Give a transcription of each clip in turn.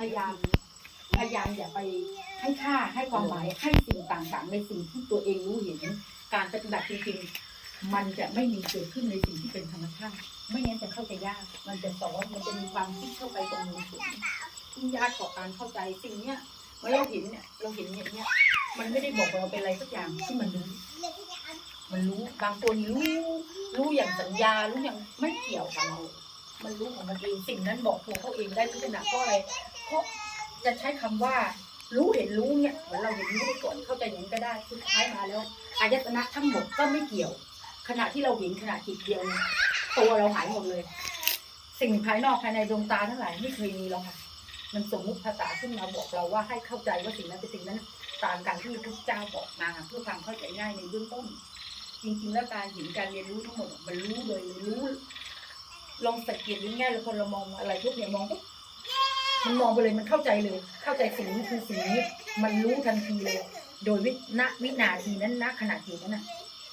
พยายามพยายามอย่าไปให้ค่าให้ความหมายให้สิ่งต่างๆ ในสิ่งที่ตัวเองรู้เห็น การปฏิบัติจริงๆมันจะไม่มีเกิดขึ้นในสิ่งที่เป็นธรรมชาติไม่งั้นจะเข้าใจยาก มันจะสอนมันจะมีความคิดเข้าไปตรงนี้ที่ยากต่อการเข้าใจสิ่งเนี้ยเมื่อเราเห็นเนี่ยเราเห็นอย่างเนี้ยมันไม่ได้บอกเราเป็นอะไรสักอย่างที่มันรู้มันรู้บางคนรู้รู้อย่างสัญญารู้อย่างไม่เกี่ยวกันเลยมันรู้ของมันเองสิ่งนั้นบอกตัวเขาเองได้ทุกขณะเพราะอะไร เพราะจะใช้คำว่า รู้เห็นรู้เนี่ยเหมือนเราเห็นรู้ไปก่อนเข้าใจอย่างนั้ก็ได้สุดท้ายมาแล้วอายตนะทั้งหมดก็ไม่เกี่ยว ขณะที่เราเห็นขณะจิตเดียวตัวเราหายหมดเลย สิ่งภายนอกภายในดวงตาทั้งหลายไม่เคยมีหรอกค่ะมันสมมุติภาษาขึ้นมาบอกเราว่าให้เข้าใจว่าสิ่งนั้นเป็นสิ่งนั้นตามการที่ทุกเจ้าบอกมาเพื่อความเข้าใจง่ายในเบื้องต้น จริงๆแล้วการเห็นการเรียนรู้ทั้งหมดมันรู้เลยรู้ลองสังเกตง่ายๆเลยคนเรามองอะไรทุกเนี่ยมองปุ๊บ มันมองไปเลยมันเข้าใจเลย เข้าใจสิ่งนี้คือสิ่งนี้ มันรู้ทันทีเลย โดยวิณวินาทีนั้นณขณะจิตนั้นน่ะ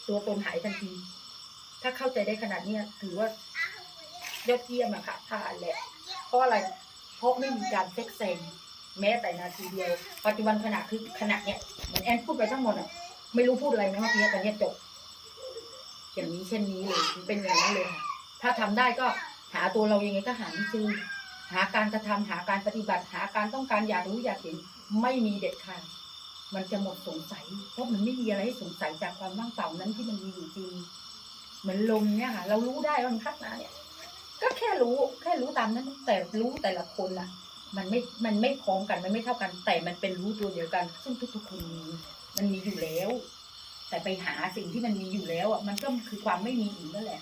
ตัวตนหายทันที ถ้าเข้าใจได้ขนาดเนี้ยถือว่ายอดเยี่ยมอะค่ะผ่านแหละเพราะอะไร เพราะไม่มีการเซ็กเซงแม้แต่นาทีเดียว ปัจจุบันขณะคือขณะเนี้ยเหมือนแอนพูดไปทั้งหมดอะไม่รู้พูดอะไรนะเมื่อกี้แต่เนี้ยจบอย่างนี้เช่นนี้เลยเป็นอย่างนั้นเลยค่ะถ้าทำได้ก็หาตัวเรายังไงก็หาไม่เจอ หาการกระทำหาการปฏิบัติ หาการต้องการอยากรู้อยากเห็นไม่มีเด็ดขาดมันจะหมดสงสัย เพราะมันไม่มีอะไรให้สงสัยจากความว่างเปล่านั้นที่มันมีอยู่จริง เหมือนลมเนี่ยค่ะ เรารู้ได้ว่ามันพัดมาเนี่ย ก็แค่รู้แค่รู้ตามนั้น แต่รู้แต่ละคนน่ะมันไม่ มันไม่พร้อมกันมันไม่เท่ากัน แต่มันเป็นรู้ตัวเดียวกัน ซึ่งทุกๆคนมีมันมีอยู่แล้ว แต่ไปหาสิ่งที่มันมีอยู่แล้วอะมันก็คือความไม่มีอีกนั่นแหละ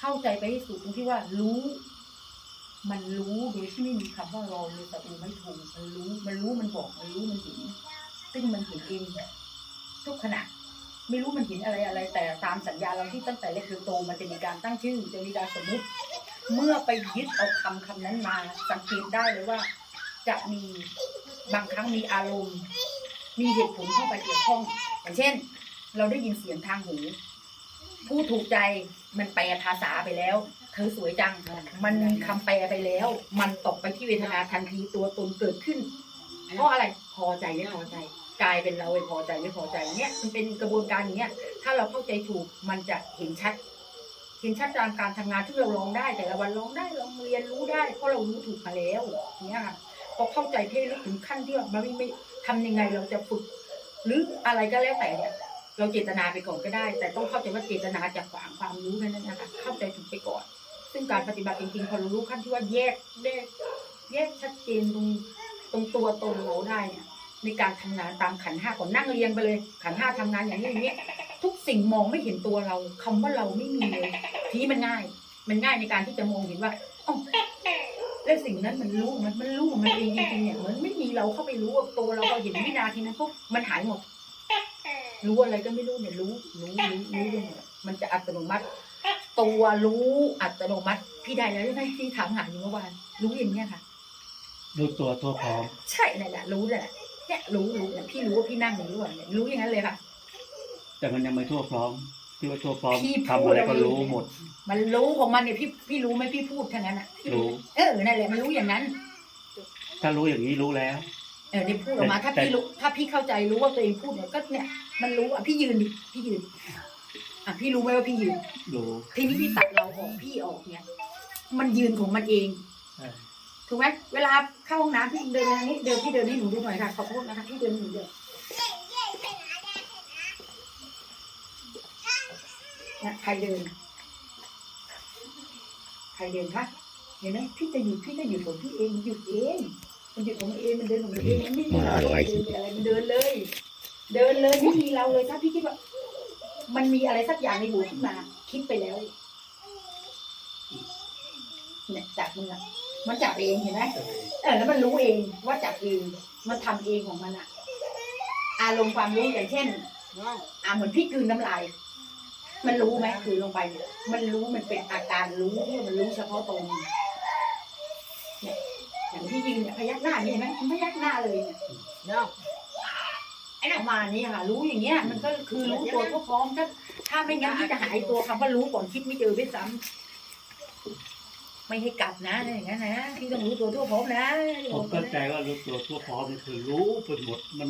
เข้าใจไปให้สุดตรงที่ว่ารู้ มันรู้โดยที่ไม่มีคำว่ารอเลยแต่อูไม่ถูกมันรู้ มันรู้มันบอกมันรู้มันเห็นซึ่งมันเห็นเองทุกขณะไม่รู้มันเห็นอะไรอะไร แต่ตามสัญญาเราที่ตั้งแต่เล็กจนโตมันจะมีการตั้งชื่อจะมีการสมมุติ เมื่อไปยึดเอาคำคำนั้นมา สังเกตได้เลยว่า จะมีบางครั้งมีอารมณ์ มีเหตุผลเข้าไปเกี่ยวข้อง อย่างเช่น เราได้ยินเสียงทางหูผู้ถูกใจมันแปลภาษาไปแล้ว เธอสวยจัง มันมีคำแปลไปแล้ว มันตกไปที่เวทนาทันทีตัวตนเกิดขึ้นเพราะอะไรพอใจไม่พอใจ กลายเป็นเราไปพอใจไม่พอใจเนี่ยมันเป็นกระบวนการอย่างเนี้ยถ้าเราเข้าใจถูกมันจะเห็นชัด เห็นชัดตามการทำงานที่เราร้องได้ แต่ละวันร้องได้เราเรียนรู้ได้เพราะเรารู้ถูกมาแล้วเนี่ยค่ะพอเข้าใจเพ่ลึกถึงขั้นที่ว่ามันไม่ไม่ทำยังไงเราจะฝึก หรืออะไรก็แล้วแต่เนี่ยเราเจตนาไปก่อนก็ได้ แต่ต้องเข้าใจว่าเจตนาจากขวางความรู้นั่นนะคะเข้าใจถูกไปก่อน ซึ่งการปฏิบัติจริงๆพอเรารู้ขั้นที่ว่าแยกแยกแยกชัดเจนตรงตรงตัวตนเราได้เนี่ยในการทำงานตามขันห้าก่อนนั่งเรียนไปเลย ขันห้าทำงานอย่างนี้อย่างนี้ทุกสิ่งมองไม่เห็นตัวเราคำว่าเราไม่มีเลยทีมันง่าย มันง่ายในการที่จะมองเห็นว่าอ๋อแล้วสิ่งนั้นมันรู้มันมันรู้มันเองจริงๆเนี่ยเหมือนไม่มีเราเข้าไปรู้ว่าตัวเราพอเห็นวินาทีนั้นปุ๊บมันหายหมดรู้อะไรก็ไม่รู้เนี่ยรู้รู้รู้รู้ไปหมดมันจะอัตโนมัติ ตัวรู้อัตโนมัติ พี่ได้แล้วใช่ไหมที่ถามหาอยู่เมื่อวานรู้อย่างเนี้ยค่ะ รู้ตัวตัวพร้อม ใช่นั่นแหละรู้นั่นแหละเนี่ยรู้รู้เนี่ยพี่รู้ว่าพี่นั่งอยู่รู้ว่าเนี่ยรู้อย่างนั้นเลยค่ะ แต่มันยังไม่ทั่วพร้อมที่ว่าทั่วพร้อมพี่พูดทำอะไรก็แล้วรู้หมด มันรู้ของมันเนี่ยพี่พี่รู้ไหมพี่พูดแค่นั้นอะรู้ เออนั่นแหละมันรู้อย่างนั้น ถ้ารู้อย่างนี้รู้แล้ว เออเนี่ยพูดออกมา ถ้าแต่พี่รู้ถ้าพี่เข้าใจรู้ว่าตัวเองพูดเนี่ยก็เนี่ย มันรู้อะพี่ยืนดิพี่ยืน อะพี่รู้ไหมว่าพี่ยืนรู้ทีนี้พี่ตัดเราออกพี่ออกเนี่ย มันยืนของมันเองเออถูกไหมเวลาเข้าห้องน้ำพี่เดินทางนี้เดินพี่เดินให้หนูดูหน่อยค่ะขอโทษนะคะพี่เดินให้หนูเดินเนี่ยใครเดิน ใครเดินคะเห็นไหมพี่จะหยุดพี่จะหยุดของพี่เองมันหยุดเองมันหยุดของมันเองมันเดินของมันเองมันไม่มีเราเดินอะไรมันเดินเลย เดินเลยไม่มีเราเลยถ้าพี่คิดว่า มันมีอะไรสักอย่างในหัวขึ้นมา คิดไปแล้วเนี่ยจับมันอมันจับเองเห็นไหมเออแล้วมันรู้เองว่าจับเองมันทำเองของมันอะอารมณ์ความรู้อย่างเช่นอ่าเหมือนพี่กืนน้ำลาย มันรู้ไหมกลืนลงไป มันรู้มันเป็นอาการรู้ที่มันรู้เฉพาะตรงเนี่ยอย่างที่ยืนเนี่ยพยักหน้าเห็นไหมมันพยักหน้าเลยเนี่ยเนาะ ประมาณนี้ค่ะ รู้อย่างเงี้ยมันก็คือรู้ตัวทั่วพร้อมถ้าถ้าไม่งั้นที่จะหายตัวคำว่ารู้ก่อนคิดไม่เจอด้วยซ้ำไม่ให้กลับนะอย่างนั้นนะพี่ต้องรู้ตัวทั่วพร้อมนะ ผมเข้าใจว่ารู้ตัวทั่วพร้อมนี่คือรู้ไปหมดมัน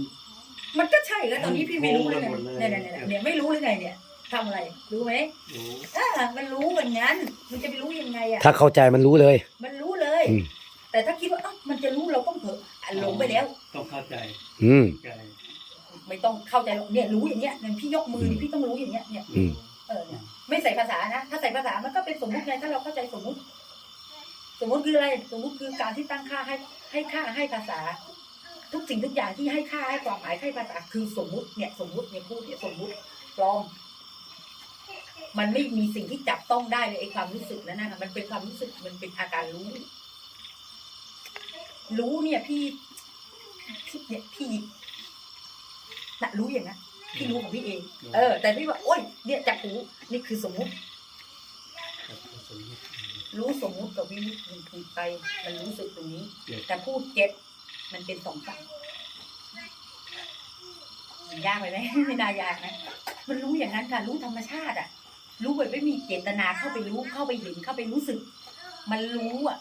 มันก็ใช่แล้วตอนนี้พี่ไม่รู้เลยรู้ไปหมดเลยเนี่ยเนี่ยเนี่ยเนี่ยไม่รู้เลยไงเนี่ยทำอะไรรู้ไหมรู้อ่ามันรู้เหมือนงั้น มันจะไปรู้ยังไงอะถ้าเข้าใจมันรู้เลย มันรู้เลย อืม แต่ถ้าคิดว่าเอ้ามันจะรู้เราต้องเผลออะหลงไปแล้ว ต้องเข้าใจอืมใจ ไม่ต้องเข้าใจหรอกเนี่ยรู้อย่างเงี้ยเนี่ยพี่ยกมือนี่พี่ต้องรู้อย่างเงี้ยเนี่ยอืม เออเนี่ยไม่ใส่ภาษานะถ้าใส่ภาษามันก็เป็นสมมุติไงถ้าเราเข้าใจสมมุติ สมมุติคืออะไรสมมุติคือการที่ตั้งค่าให้ให้ค่าให้ภาษา ทุกสิ่งทุกอย่างที่ให้ค่าให้ความหมายให้ภาษาคือสมมุติเนี่ยสมมุติเนี่ยพูดเนี่ยสมมุติปลอม มันไม่มีสิ่งที่จับต้องได้เลยไอ้ความรู้สึกนั้นนะมันเป็นความรู้สึกมันเป็นอาการรู้ รู้เนี่ยพี่พี่เนี่ยพี่ น่ะรู้อย่างนั้นพี่รู้ของพี่เอง เออ แต่พี่ว่าโอ๊ยเนี่ยจับหูนี่คือสมมุติ รู้สมมุติกับวิมุตมันผิดไป มันรู้สึกตรงนี้ แต่พูดเก็ตมันเป็นสองฝั่งมันยากไปไหมไม่น่ายากนะมันรู้อย่างนั้นค่ะ รู้ธรรมชาติอะ รู้แบบไม่มีเจตนาเข้าไปรู้เข้าไปเห็นเข้าไปรู้สึก มันรู้อะ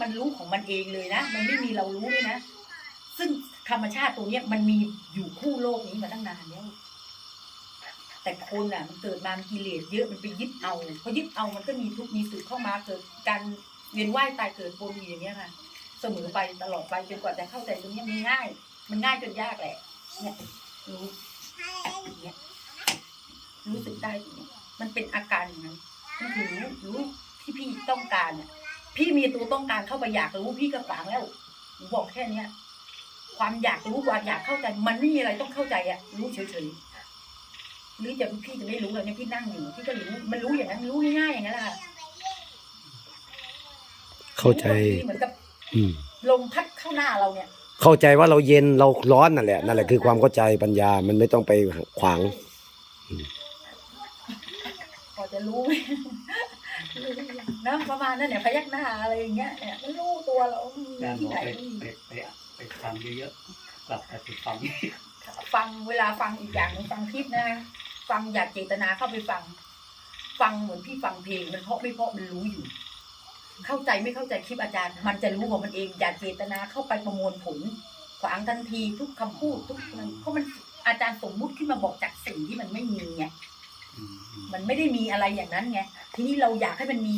มันรู้ของมันเองเลยนะ มันไม่มีเรารู้ด้วยนะ ซึ่ง ธรรมชาติตัวเนี้ยมันมีอยู่คู่โลกนี้มาตั้งนานแล้ว แต่คนอะ มันเกิดมามกิเลสเยอะมันไปยึดเอาพอยึดเอามันก็มีทุกข์มีสุขเข้ามาเกิดการเวียนว่ายตายเกิดวนอยู่อย่างเงี้ยค่ะ เสมอไปตลอดไปจนกว่าจะเข้าใจตรงเนี้ยมันง่าย มันง่ายจนยากแหละ เนี่ยรู้อย่างเงี้ยรู้สึกได้ตรงเนี้ยมันเป็นอาการอย่างนั้นมันคือรู้รู้ที่พี่ต้องการเนี่ยพี่มีตัวต้องการเข้าไปอยากรู้พี่ก็ฝังแล้วบอกแค่เนี้ย ความอยากรู้ความอยากเข้าใจ มันไม่มีอะไรต้องเข้าใจอะรู้เฉยๆหรือจะพี่จะไม่รู้เลยเนี่ยพี่นั่งอยู่พี่ก็รู้มันรู้อย่างนั้นรู้ง่ายๆอย่างนั้นแหละค่ะเข้าใจรู้เหมือนกับอืมลมพัดเข้าหน้าเราเนี่ย เข้าใจว่าเราเย็นเราร้อนนั่นแหละนั่นแหละคือความเข้าใจปัญญามันไม่ต้องไปขวางพอจะรู้ไหมรู้หรือยังนะประมาณนั้นเนี่ยพยักหน้าอะไรอย่างเงี้ยเนี่ยมันรู้ตัวเราการบที่อกไหนไป ไปไปไปฟังเยอะๆกลับไปไปฟังฟังเวลาฟังอีกอย่างหนึงฟังคลิปนะฟังอยากเจตนาเข้าไปฟัง ฟังเหมือนพี่ฟังเพลงมันเพราะไม่เพราะมันรู้อยู่ เข้าใจไม่เข้าใจคลิปอาจารย์ มันจะรู้ของมันเองอย่าเจตนาเข้าไปประมวลผลขวางทันทีทุกคำพูดทุกนั้นเพราะมันอาจารย์สมมุติขึ้นมาบอกจากสิ่งที่มันไม่มีไงอืมอืมมันไม่ได้มีอะไรอย่างนั้นไงทีนี้เราอยากให้มันมี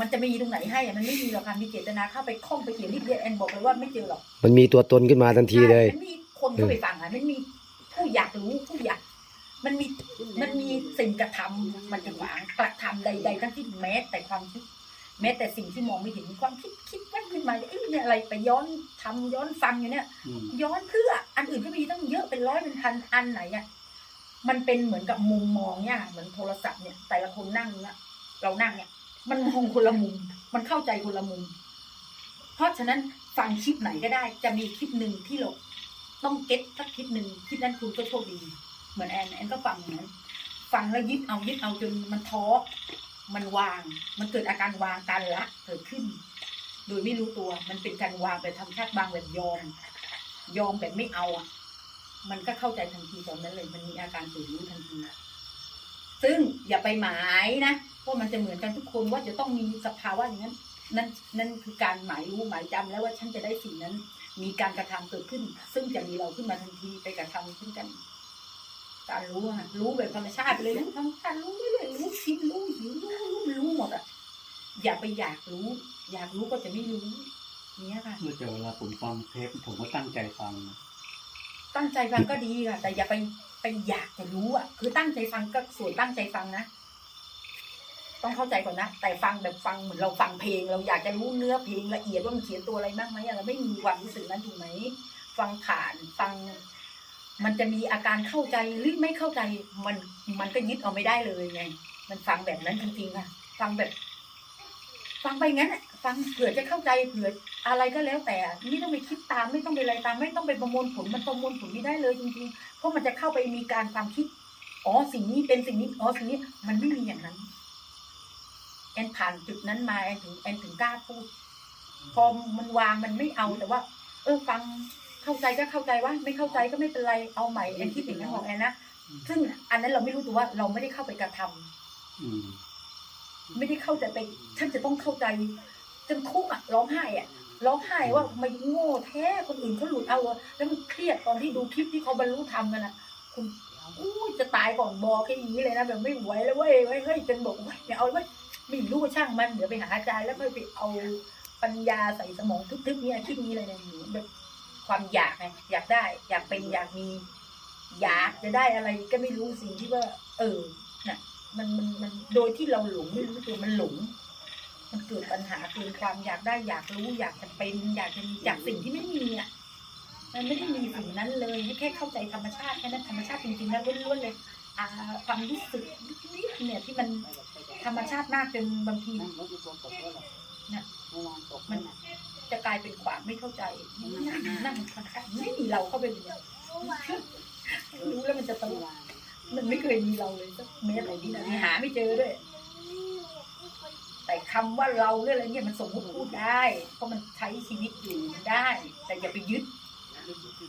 มันจะมีตรงไหนให้อะมันไม่มีหรอกค่ะมีเจตนาเข้าไปคล้องไปเขียนนิดเดียวแอนบอกเลยว่าไม่เจอหรอกมันมีตัวตนขึ้นมาทันทีเลยใช่มันมีคนเข้าไปฟังอะมันมีผู้อยากรู้ผู้อยาก มันมีมันมีสิ่งกระทำมันจะหวางกระทำใด ๆ ทั้งที่แม้แต่ความคิดแม้แต่สิ่งที่มองไม่เห็นความคิดคิดแวบขึ้นมาเอ้ยเนี่ยอะไรไปย้อนทำย้อนฟังอยู่เนี่ยอืมย้อนเพื่ออันอื่นก็มีตั้งเยอะเป็นร้อยเป็นพันอันไหนอะมันเป็นเหมือนกับมุมมองเนี่ยเหมือนโทรศัพท์เนี่ยแต่ละคนนั่งเนี่ยเรานั่งเนี่ย มันมองคนละมุม มันเข้าใจคนละมุม เพราะฉะนั้นฟังคลิปไหนก็ได้ จะมีคลิปหนึ่งที่เราต้องเก็ตสักคลิปหนึ่งคลิปนั้นคุณก็โชคดี เหมือนแอนแอนก็ฟังอย่างนั้นฟังแล้วยึดเอายึดเอาจนมันท้อมันวาง มันเกิดอาการวางการละเกิดขึ้น โดยไม่รู้ตัว มันเป็นการวางแบบธรรมชาติบางแบบยอม ยอมแบบไม่เอาอะ มันก็เข้าใจทันทีตอนนั้นเลย มันมีอาการตื่นรู้ทันที ซึ่งอย่าไปหมายนะว่ามันจะเหมือนกันทุกคนว่าจะต้องมีสภาวะอย่างนั้นนั่นนั่นคือการหมายรู้หมายจำแล้วว่าฉันจะได้สิ่งนั้น มีการกระทำเกิดขึ้น ซึ่งจะมีเราขึ้นมาทันทีไปกระทำขึ้นกันการรู้อะรู้แบบธรรมชาติไปเลยนะธรรมชาติรู้เรื่อยๆรู้คิดรู้หิวรู้รู้รู้หมดอะอย่าไปอยากรู้ อยากรู้ก็จะไม่รู้เนี้ยค่ะเมื่อแต่เวลาผมฟังเทปผมก็ตั้งใจฟังนะตั้งใจฟังก็ดีค่ะ แต่อย่าไป ไปอยากจะรู้อะ คือตั้งใจฟังก็ส่วนตั้งใจฟังนะ ต้องเข้าใจก่อนนะ แต่ฟังแบบฟังเหมือนเราฟังเพลง เราอยากจะรู้เนื้อเพลงละเอียดว่ามันเขียนตัวอะไรบ้างไหมเราไม่มีความรู้สึกนั้นถูกไหม ฟังผ่านฟัง มันจะมีอาการเข้าใจหรือไม่เข้าใจ มันมันก็ยึดเอาไม่ได้เลยไง มันฟังแบบนั้นจริงๆค่ะ ฟังแบบ ฟังไปงั้นอะ ฟังเผื่อจะเข้าใจเผื่ออะไรก็แล้วแต่ ไม่ต้องไปคิดตามไม่ต้องไปอะไรตาม ไม่ต้องไปประมวลผลมันประมวลผลไม่ได้เลยจริงๆ เพราะมันจะเข้าไปมีการความคิดอ๋อสิ่งนี้เป็นสิ่งนี้อ๋อสิ่งนี้มันไม่มีอย่างนั้น แอนผ่านจุดนั้นมาแอนถึงแอนถึงกล้าพูดพอมันวางมันไม่เอาแต่ว่า เออฟังเข้าใจก็เข้าใจว่า ไม่เข้าใจก็ไม่เป็นไรเอาใหม่แอนคิดอย่างนั้นของแอนนะซึ่งอันนั้นเราไม่รู้ตัวว่าเราไม่ได้เข้าไปกระทำอืมไม่ได้เข้าใจไปฉันจะต้องเข้าใจ จนทุกข์อะร้องไห้อะร้องไห้ว่าทำไมโง่แท้คนอื่นเขาหลุดเอาแล้วมันเครียดตอนที่ดูคลิปที่เขาบรรลุธรรมกันอะคุณอู้จะตายก่อนบอกแค่นี้เลยนะแบบไม่ไหวแล้วเว้ยเว้ยเฮ้ยจนบอกว่าอย่าเอาเลยเว้ไม่รู้ช่างมันเดี๋ยวไปหาอาจารย์แล้วค่อยไปเอาปัญญาใส่สมองทึบๆเนี่ยคิดนี้เลยนะแบบความอยากไงอยากได้ อยากเป็นอยากมี อยากจะได้อะไรก็ไม่รู้สิ่งที่ว่า เออน่ะมันมันมันโดยที่เราหลงไม่รู้ตัวมันหลง มันเกิดปัญหาเกิดความอยากได้อยากรู้อยากจะเป็น อยากจะมีจากสิ่งที่ไม่มีอะมันไม่ได้มีสิ่งนั้นเลยแค่เข้าใจธรรมชาติแค่นั้นธรรมชาติจริงๆแล้วล้วนๆเลยอาความรู้สึกนิดๆเนี่ยที่มันธรรมชาติมากจนบางทีเนี่ยมันจะกลายเป็นความไม่เข้าใจนั่นนั่นธรรมชาติไม่มีเราเข้าไปเลยรู้แล้วมันจะตลกมันไม่เคยมีเราเลยสักเมตรอะไรนี่นะหาไม่เจอด้วย แต่คำว่าเราเรื่องอะไรเนี่ยมันสมมติพูดได้ เพราะมันใช้ชีวิตอยู่ได้ แต่อย่าไปยึด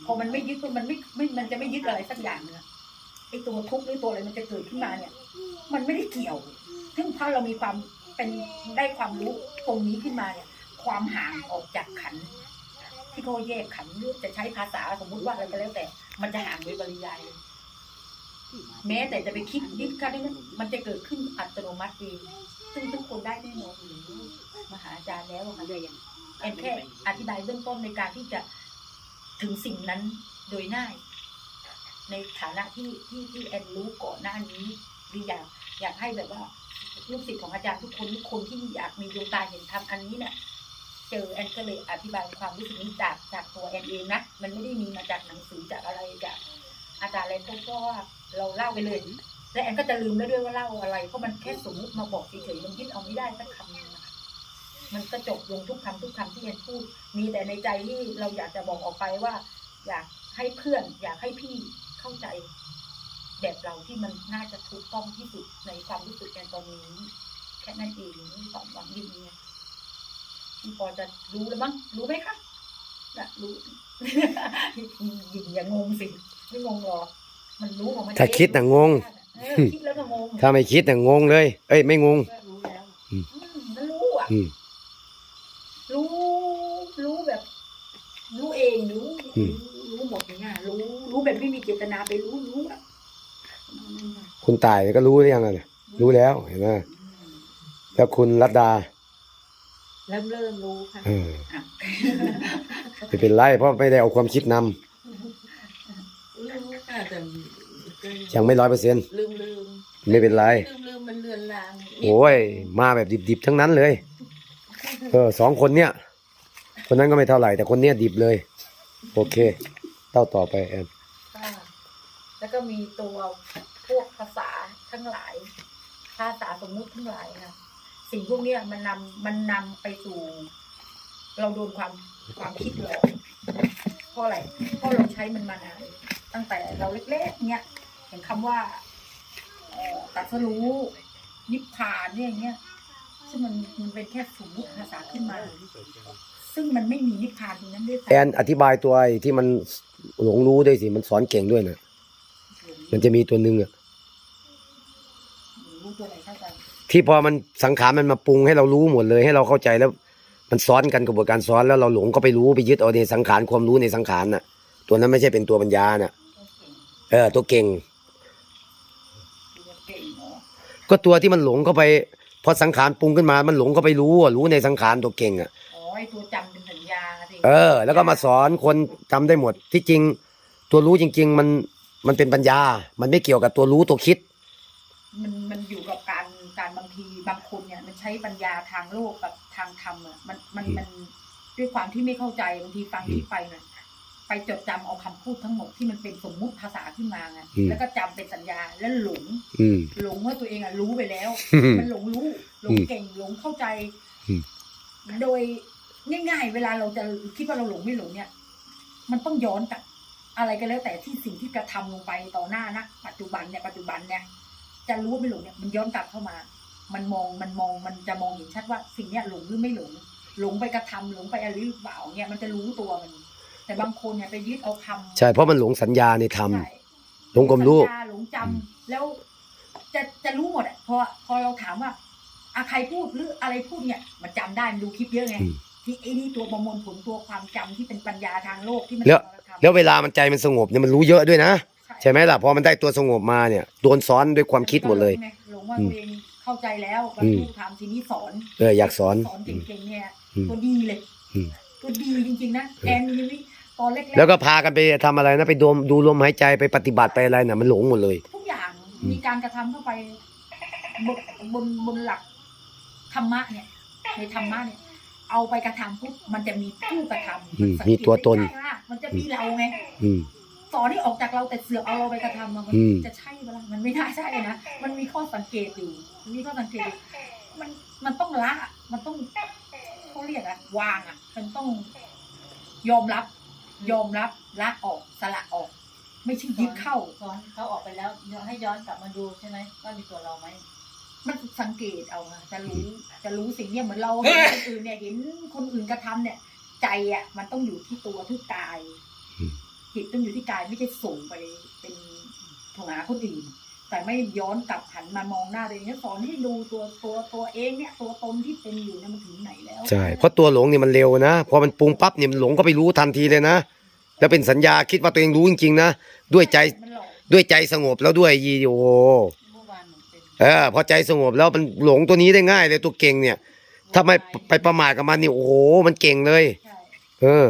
พอมันไม่ยึดมันไม่ไม่มันจะไม่ยึดอะไรสักอย่างเนี่ยไอ้ตัวทุกข์หรือตัวอะไรมันจะเกิดขึ้นมาเนี่ย มันไม่ได้เกี่ยวซึ่งพอเรามีความเป็นได้ความรู้ตรงนี้ขึ้นมาเนี่ย ความห่างออกจากขัน ที่เขาแยกขันหรือจะใช้ภาษาสมมุติว่าอะไรก็แล้วแต่ มันจะห่างโดยปริยายเลย แม้แต่จะไปคิดยึดกันนั้นมันจะเกิดขึ้นอัตโนมัติเองซึ่งทุกคนได้แน่นอนมาหาอาจารย์แล้วอะค่ะแอนแค่อธิบายเบื้องต้นในการที่จะถึงสิ่งนั้นโดยง่าย ในฐานะที่ที่ที่แอนรู้ก่อนหน้านี้หรืออยากอยากให้แบบว่าลูกศิษย์ของอาจารย์ทุกคนทุกคนที่อยากมีดวงตาเห็นธรรมอันนี้เนี่ยเจอแอนก็เลยอธิบายความรู้สึกนี้จากจากตัวแอนเองนะมันไม่ได้มีมาจากหนังสือจากอะไรจากอาจารย์อะไรก็เพว่าเราเล่าไปเลยและแอนก็จะลืมแล้วด้วยว่าเล่าอะไรเพราะมันแค่สมมติมาบอกเฉยๆมันยึดเอาไม่ได้สักคำนึงนะคะมันก็จบลงทุกคำทุกคำที่เรียนพูด มีแต่ในใจที่เราอยากจะบอกออกไปว่า อยากให้เพื่อน อยากให้พี่เข้าใจ แบบเราที่มันน่าจะถูกต้องที่สุดในความรู้สึกแกตอนนี้ แค่นั้นเองนี่ความหวังดีเนี่ยพี่พอจะรู้แล้วมั้งรู้ไหมคะน่ะรู้หญิงอย่างงงสิไม่งงหรอ มันรู้ของมันถ้าคิดน่ะงง เออคิดแล้วก็งงถ้าไม่คิดน่ะงงเลย เอ้ยไม่งง รู้แล้วอืม อืมมันรู้อะ อืม รู้รู้แบบ รู้เองรู้อืม รู้หมดอย่างเงี้ยรู้รู้แบบไม่มีเจตนาไปรู้รู้อะคุณตายก็รู้หรือยังน่ะรู้แล้วเห็นไหมแล้วคุณรัตดาเริ่มเริ่มรู้ค่ะเอออะไม่เป็นไรเพราะไม่ได้เอาความคิดนำรู้ค่ะ แต่ยังไม่ร้อยเปอร์เซ็นต์ลืมลืมไม่เป็นไร ลืมลืมมันเลือนลางโอ้ย มาแบบดิบๆทั้งนั้นเลย เออสองคนเนี้ยคนนั้นก็ไม่เท่าไหร่แต่คนเนี้ยดิบเลย โอเคเต้าต่อไปแอนแล้วก็มีตัวพวกภาษาทั้งหลาย ภาษาสมมุติทั้งหลายค่ะสิ่งพวกเนี้ยมันนำมันนำไปสู่ เราโดนความความคิดหลอกเพราะอะไรเพราะเราใช้มันมานาน ตั้งแต่เราเล็กๆเนี้ยเห็นคำว่าเอ่อตรัสรู้นิพพานเนี่ยอย่างเงี้ยซึ่งมันมันเป็นแค่สมมติภาษาขึ้นมา ซึ่งมันไม่มีนิพพานตรงนั้นด้วยแอนอธิบายตัวไอ้ที่มันหลงรู้ด้วยสิมันสอนเก่งด้วยนะมันจะมีตัวหนึ่งอะรู้ตัวไหนเข้าใจที่พอมันสังขารมันมาปรุงให้เรารู้หมดเลยให้เราเข้าใจแล้ว มันซ้อนกันกระบวนการซ้อนแล้วเราหลงก็ไปรู้ไปยึดเอาในสังขารความรู้ในสังขารน่ะ ตัวนั้นไม่ใช่เป็นตัวปัญญาน่ะ เออ ตัวเก่งเก่งเนาะก็ตัวที่มันหลงเข้าไป พอสังขารปรุงขึ้นมา มันหลงเข้าไปรู้อะรู้ในสังขารตัวเก่งอะอ๋อไอตัวจำเป็นสัญญาสิเออ แล้วก็มาสอนคนจำได้หมด ที่จริง ตัวรู้จริง ๆ มันมันเป็นปัญญา มันไม่เกี่ยวกับตัวรู้ตัวคิด มันมันอยู่กับการการบางทีบางคนเนี่ย มันใช้ปัญญาทางโลกกับทางธรรมอะมันมันมันด้วยความที่ไม่เข้าใจบางทีฟังที่ไปเนี่ย ไปจดจำเอาคำพูดทั้งหมดที่มันเป็นสมมุติภาษาขึ้นมาไงอืม แล้วก็จำเป็นสัญญาแล้วหลงอืม หลงว่าตัวเองอะรู้ไปแล้ว มันหลงรู้หลงเก่งหลงเข้าใจ อืม โดยง่ายๆ เวลาเราจะคิดว่าเราหลงไม่หลงเนี่ย มันต้องย้อนกลับอะไรก็แล้วแต่ที่สิ่งที่กระทำลงไปต่อหน้านะปัจจุบันเนี่ยปัจจุบันเนี่ย จะรู้ว่าไม่หลงเนี่ย มันย้อนกลับเข้ามา มันมองมันมองมันจะมองเห็นชัดว่าสิ่งเนี้ยหลงหรือไม่หลง หลงไปกระทำหลงไปอะไรหรือเปล่าเนี่ยมันจะรู้ตัวมัน แต่บางคนเนี่ยไปยึดเอาคำใช่เพราะมันหลงสัญญาในธรรม ใช่หลงความรู้ สัญญาหลงจำแล้วจะจะรู้หมดอะพอพอเราถามว่าอะใครพูดหรืออะไรพูดเนี่ย มันจำได้มันดูคลิปเยอะไงอืมที่ไอ้นี่ตัวประมวลผลตัวความจำที่เป็นปัญญาทางโลกที่มันแล้ว เราทำแล้วเวลามันใจมันสงบเนี่ยมันรู้เยอะด้วยนะ ใช่ไหมล่ะพอมันได้ตัวสงบมาเนี่ยโดนซ้อนด้วยความคิดหมดเลยหลงว่าอืมตัวเองเข้าใจแล้วบรรอืมลุธรรมทีนี้สอน เอออยากสอน สอนเก่งๆเนี่ยอืมตัวดีเลยอืม ตัวดีจริงๆนะเออแอนนี่วิ ตอนแรกๆแล้วก็พากันไปทำอะไรนะไปดมดูลมหายใจไปปฏิบัติไปอะไรน่ะมันหลงหมดเลย ทุกอย่างอืมมีการกระทำเข้าไปบนบนบนหลักธรรมะเนี่ยในธรรมะเนี่ย เอาไปกระทำปุ๊บมันจะมีผู้กระทำอืมสังเกมีตัวตน ได้ว่ามันจะมีเราไง อืม สอนให้ออกจากเราแต่เสือกเอาเราไปกระทำอะมันอืม จะใช่เปะล่ามันไม่น่าใช่นะ มันมีข้อสังเกตอยู่มันมีข้อสังเกตอยู่มันมันต้องละอะมันต้องเขาเรียกอะวางอะมันต้องยอมรับ ยอมรับละออกสละออก ไม่ใช่ยึดเข้าสอนเขาออกไปแล้วให้ย้อนกลับมาดูใช่ไหมว่ามีตัวเราไหมมันสังเกตเอาค่ะจะรู้จะรู้สิ่งเนี้ยเหมือนเราเห็นคนอื่นเนี่ยเห็นคนอื่นกระทำเนี่ย ใจอะ มันต้องอยู่ที่ตัวที่กายอืมจิตต้องอยู่ที่กายไม่ใช่ส่งไปเป็นถงหาคนอื่น แต่ไม่ย้อนกลับหันมามองหน้าตัวเองเนี่ยสอนให้ดูตัวตัวตัวเองเนี่ยตัวตนที่เป็นอยู่เนี่ยมันถึงไหนแล้วใช่เพราะตัวหลงเนี่ยมันเร็วนะพอมันปรุงปั๊บเนี่ยมันหลงก็ไปรู้ทันทีเลยนะแล้วเป็นสัญญาคิดว่าตัวเองรู้จริงๆนะด้วยใจมันหลอกด้วยใจสงบแล้วด้วยยีโอเมื่อวานหนูเป็นเออพอใจสงบแล้วมันหลงตัวนี้ได้ง่ายเลยตัวเก่งเนี่ย ถ้าไม่ไปประมาทกับมันนี่โอ้โหมันเก่งเลยใช่เออ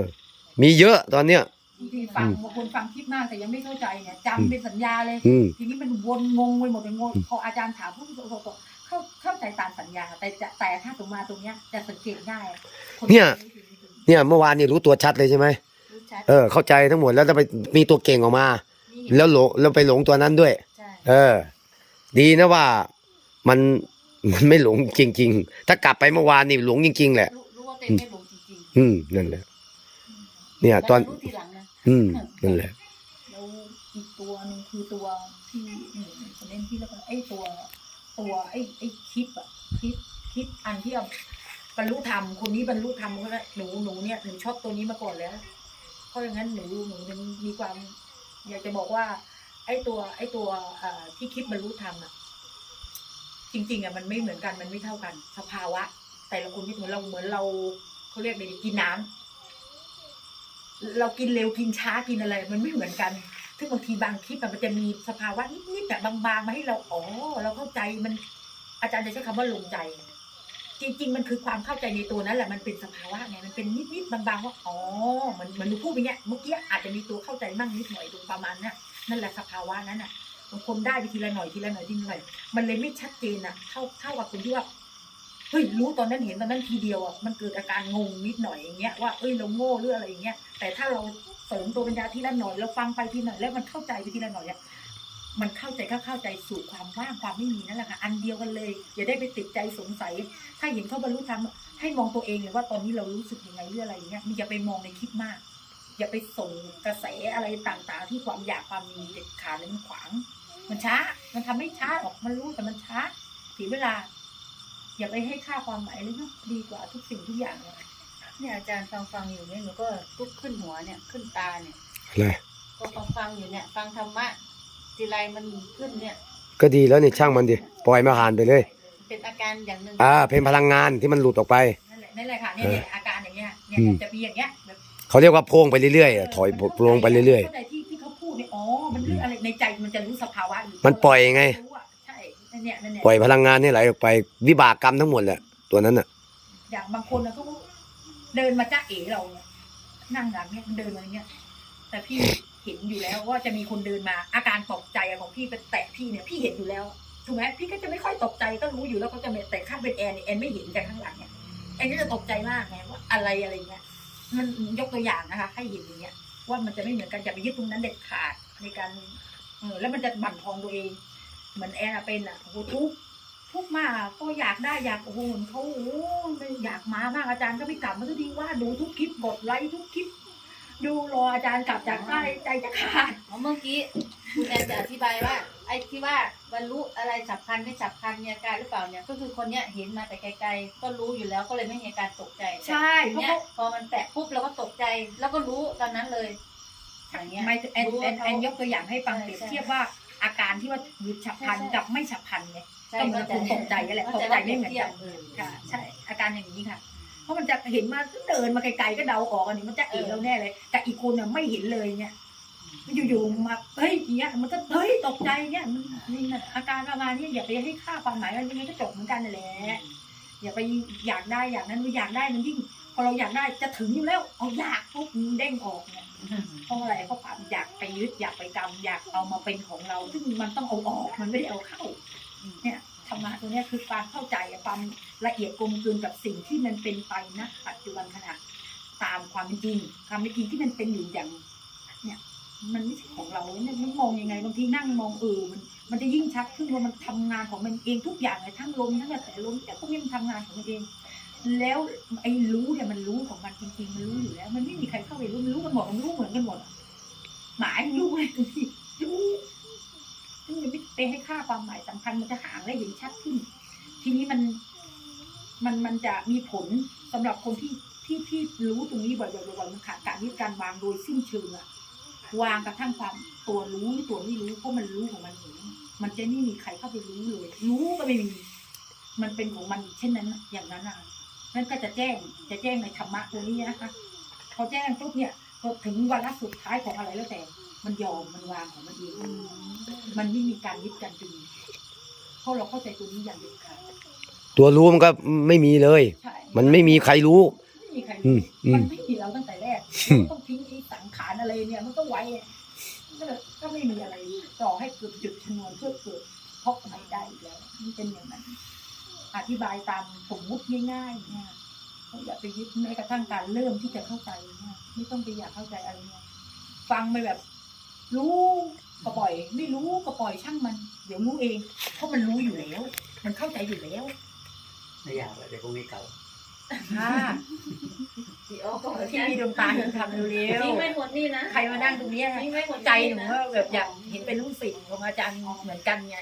มีเยอะตอนเนี้ย บางทีฟังบางคนฟังคลิปมากแต่ยังไม่เข้าใจเนี่ยจำเป็นสัญญาเลย อืม ทีนี้มันวนงงไปหมดเลยงงพออาจารย์ถามผู้ปกครองเข้าเข้าใจตามสัญญา แต่จะแต่ถ้าสมมาตรงเนี้ยจะสังเกตง่ายคเนี่ย เนี่ยเมื่อวานนี่รู้ตัวชัดเลยใช่ไหมรู้ชัดเออเข้าใจทั้งหมดแล้วจะไปมีตัวเก่งออกมา นี่แล้วหลงแล้วไปหลงตัวนั้นด้วย ใช่เออ ดีนะว่ามันมันไม่หลงจริง ๆ ถ้ากลับไปเมื่อวานนี่หลงจริง ๆ แหละ รู้รู้ว่าตัวเองไม่หลงจริงอืมนั่นแหละ ๆเนี่ยตอนแล้วรู้ทีหลังนะ อืมนั่นแหละแล้วอีกตัวหนึงคือตัวที่หนูจะเล่นที่แล้วก็ไอ้ตัว ตัวไอ้ไอ้คลิปอะคลิปคลิปอันที่เอาบรรลุธรรมคนนี้บรรลุธรรมก็ได้หนูหนูเนี่ยหนูชอบตัวนี้มาก่อนแล้วเพราะอย่างนั้นหนูหนูยังมีความ อยากจะบอกว่า ไอ้ตัวไอ้ตัวเอ่อที่คลิปบรรลุธรรมอะจริง ๆอะมันไม่เหมือนกันมันไม่เท่ากัน สภาวะ แต่ละคนที่เหมือนเราเหมือนเราเขาเรียกอะไรดีกินน้ำ เรากินเร็วกินช้ากินอะไร มันไม่เหมือนกันซึ่งบางทีบางคลิปมันจะมีสภาวะนิดๆแต่บางๆมาให้เราอ๋อเราเข้าใจมัน อาจารย์จะใช้คำว่าลงใจ จริง ๆ มันคือความเข้าใจในตัวนั้นแหละมันเป็นสภาวะไงมันเป็นนิดๆบางๆว่าอ๋อเหมือนเหมือนหนูพูดไปเนี้ยเมื่อกี้อาจจะมีตัวเข้าใจมั่งนิดหน่อยตรงประมาณนั้นนั่นแหละสภาวะนั้นอะบางคนได้ไปทีละหน่อยทีละหน่อยทีละหน่อย มันเลยไม่ชัดเจนอะเท่าเท่ากับคนที่ว่า ฮ้ยรู้ตอนนั้นเห็นตอนนั้นทีเดียวอะมันเกิดอาการงงนิดหน่อยอย่างเงี้ยว่าเอ้ยเราโง่หรืออะไรอย่างเงี้ยแต่ถ้าเราเสริมตัวปัญญาทีละหน่อยเราฟังไปทีหน่อยแล้วมันเข้าใจไปทีละหน่อยอะมันเข้าใจก็เข้าใจสู่ความว่างความไม่มีนั่นแหละค่ะอันเดียวกันเลย อย่าได้ไปติดใจสงสัย ถ้าเห็นเขาบรรลุธรรมให้มองตัวเองเลยว่าตอนนี้เรารู้สึกยังไงหรืออะไรอย่างเงี้ยอย่าไปมองในคลิปมาก อย่าไปส่งกระแสอะไรต่างๆ ที่ความอยากความมีเด็ดขาดเลยมันขวาง มันช้า มันทำให้ช้าหรอกมันรู้แต่มันช้าเสียเวลา อย่าไปให้ค่าความหมายเลยเนาะดีกว่าทุกสิ่งทุกอย่างเลยเนี่ยอาจารย์ฟังฟังอยู่เนี่ยหนูก็ลุกขึ้นหัวเนี่ยขึ้นตาเนี่ยอะไรก็ฟังฟังอยู่เนี่ย ฟังธรรมะทีไรมันขึ้นเนี่ย ก็ดีแล้วนี่ช่างมันดิปล่อยมาหานไปเลย เป็นอาการอย่างหนึ่งอ่าเป็นพลังงานที่มันหลุดออกไปนั่นแหละนั่นแหละค่ะเนี่ยเนี่ยอาการอย่างเงี้ยเนี่ยอืมจะมีอย่างเงี้ยแบบเขาเรียกว่าโพงไปเรื่อยๆอะถอยโพงไปเรื่อยเข้าใจที่ที่เขาพูดเนี่ยอ๋อมันเรื่องอะไรในใจมันจะรู้สภาวะอยู่มันปล่อยไงรู้อะใช่นั่น เนี่ยนั่นเนี่ยๆปล่อยพลังงานให้ไหลออกไปวิบากกรรมทั้งหมดแหละตัวนั้นน่ะ อย่างบางคนนะเขาเดินมาจ้าเอ๋เราเนี่ยนั่งหลังเนี่ยมันเดินมาอย่างเงี้ย แต่พี่เห็นอยู่แล้วว่าจะมีคนเดินมา อาการตกใจอะของพี่เป็นแตะพี่เนี่ยพี่เห็นอยู่แล้วถูกไหมพี่ก็จะไม่ค่อยตกใจก็รู้อยู่แล้วเขาจะไม่แต่ข้างเป็นแอนเนี่ยแอนไม่เห็นกันข้างหลังเนี่ยแอนก็จะตกใจมากไงว่าอะไรอะไรเงี้ยมันยกตัวอย่างนะคะ ให้เห็นอย่างเงี้ยว่ามันจะไม่เหมือนกันอย่าไปยึดตรงนั้นเด็ดขาดในการเออแล้วมันจะบั่นทอนตัวเอง เหมือนแอนอะเป็นอะโอ้โหทุกข์ทุกข์มากอะก็อยากได้อยากโอ้โหเหมือนเขาโอ้โหไม่อยากมามากอาจารย์ก็ไม่กลับมาสักทีว่าดูทุกคลิปกดไลค์ทุกคลิป ดูรออาจารย์กลับจากใต้ใจจะขาด เพราะเมื่อกี้คุณแอนจะอธิบายว่า ไอ้ที่ว่าบรรลุอะไรฉับพลันไม่ฉับพลันมีอาการหรือเปล่าเนี่ยก็คือคนเนี้ยเห็นมาแต่ไกลๆก็รู้อยู่แล้วก็เลยไม่มีอาการตกใจใช่ทีเพราะเนี้ยเขา พอมันแตะปุ๊บเราก็ตกใจแล้วก็รู้ตอนนั้นเลยอย่างเงี้ย ไม่แอนรู้แอว่านเขาแอนยกตัวอย่างให้ฟังใช่เปรียบใช่เทียบว่า อาการที่ว่าหยุดฉับพลันใช่ใช่กับไม่ฉับพลันไงใช่ก็เหมือนคนตกใจนั่นแหละตกใจไม่เหมือนเทียกับนค่ะ ใช่อาการอย่างนี้ค่ะ เพราะมันจะเห็นมาเดินมาไกลๆก็เดาออกอันนี้มันจะเอ๋เราแน่เลย แต่อีกคนเนี่ยไม่เห็นเลยเนี่ยมันอยู่ๆมาเฮ้ยอย่างเงี้ยมันก็เฮ้ยตกใจเนี่ยมันนี่น่ะอาการประมาณนี้อย่าไปให้ค่าความหมายมันยังไงก็จบเหมือนกันนั่นแหละอย่าไปอยากได้อย่างนั้นอยากได้มันยิ่งพอเราอยากได้จะถึงอยู่แล้วเอาอยากปุ๊บมันเด้งออกเนี่ย เพราะอะไรเพราะความอยากไปยึดอยากไปกรรมอยากเอามาเป็นของเรา ซึ่งมันต้องเอาออกมันไม่ได้เอาเข้า เนี่ยธรรมะตัวเนี้ยคือความเข้าใจความละเอียดกลมกลืนกับสิ่งที่มันเป็นไปณปัจจุบันขณะตามความเป็นจริง ความเป็นจริงที่มันเป็นอยู่อย่าง เนี่ย มันไม่ใช่ของเราเนี่ยมันมองยังไงบางทีนั่งมองเออมัน มันจะยิ่งชัดขึ้นว่ามันทำงานของมันเองทุกอย่างเลยทั้งลมทั้งกระแสลมแต่พวกนี้มันทำงานของมันเอง แล้วไอ้รู้เนี่ยมันรู้ของมันจริงๆมันรู้อยู่แล้ว มันไม่มีใครเข้าไปรู้มันรู้กันหมดมันรู้เหมือนกันหมดหมายรู้เลยรู้ซึ่งมันไม่ไปให้ค่าความหมายสำคัญมันจะห่างและเห็นชัดขึ้น ทีนี้มันมันมันจะมีผลสำหรับคนที่ที่ที่รู้ตรงนี้บ่อยๆบ่อยๆมันขาดการยึดการวางโดยสิ้นเชิงอะวางกระทั่งความตัวรู้หรือตัวไม่รู้เพราะมันรู้ของมันเองมันจะไม่มีใครเข้าไปรู้เลย รู้ก็ไม่มี มันเป็นของมันเช่นนั้น อย่างนั้นอะ นั่นก็จะแจ้งจะแจ้งในธรรมะตัวนี้นะคะพอแจ้งปุ๊บเนี่ยพอถึงวาระสุดท้ายของอะไรแล้วแต่ มันยอมมันวางของมันเองมันไม่มีการยึดการดึงเพราะเราเข้าใจตัวนี้อย่างเด็ดขาดตัวรู้มันก็ไม่มีเลย ใช่มันไม่มีใครรู้ ไม่มีใครอืรู้มอืมันมไม่มีเราตั้งแต่แรกอืมมันต้องทิ้งไอ้สังขารอะไรเนี่ย มันก็ไว้อะก็เลยก็ไม่มีอะไรต่อให้เกิดจุดชนวนเพื่อเกิดพบใหม่ได้อีกแล้วมันเป็นอย่างนั้น อธิบายตามสมมุติง่ายๆเนี่ยเราอย่าไปยึดแม้กระทั่งการเริ่มที่จะเข้าใจเนี่ยไม่ต้องไปอยากเข้าใจอะไรเนี่ยฟังไปแบบ รู้ก็ปล่อย ไม่รู้ก็ปล่อยช่างมัน เดี๋ยวรู้เองเพราะมันรู้อยู่แล้ว มันเข้าใจอยู่แล้วไม่อยากเลยเดี๋ยวพรุ่งนี้เก่าค่ะพี่โอ้ก็ที่มีดวงตาเห็นธรรมเร็วนี่ไม่หมดนี่นะๆใครมานั่งตรงเนี้ยนี่ไม่หมดใจหนูว่าแบบอยากเห็นเป็นลูกศิษย์ของอาจารย์เหมือนกันไง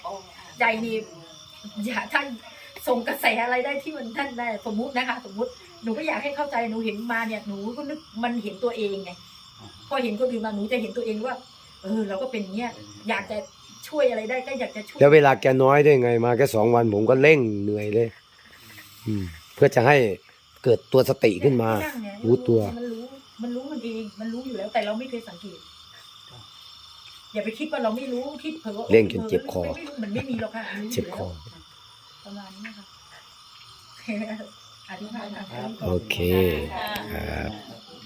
ใจนี่อยากท่าน ส่งกระแสอะไรได้ที่มันท่านได้สมมุตินะคะ สมมุติหนูก็อยากให้เข้าใจหนูเห็นมาเนี่ยหนูก็นึกมันเห็นตัวเองไงพอเห็นคนอื่นมาหนูจะเห็นตัวเองว่าเออเราก็เป็นอย่างเงี้ยอยากจะช่วยอะไรได้ก็อยากจะช่วยแล้วเวลาแกน้อยด้วยไงมาแค่สองวันผมก็เร่งเหนื่อยเลย อืม เพื่อจะให้เกิดตัวสติขึ้นมานั่งเนี่ยรู้ตัว มันรู้ มันรู้มันเอง มันรู้อยู่แล้วแต่เราไม่เคยสังเกตอย่าไปคิดว่าเราไม่รู้คิดเผลอว่าเร่งจนเจ็บคอไม่รู้มันไม่มีหรอกค่ะมันรู้ยู่เจ็บคอแล้ว ประมาณนี้ค่ะ อธิบายมาโอเคค่ะครับ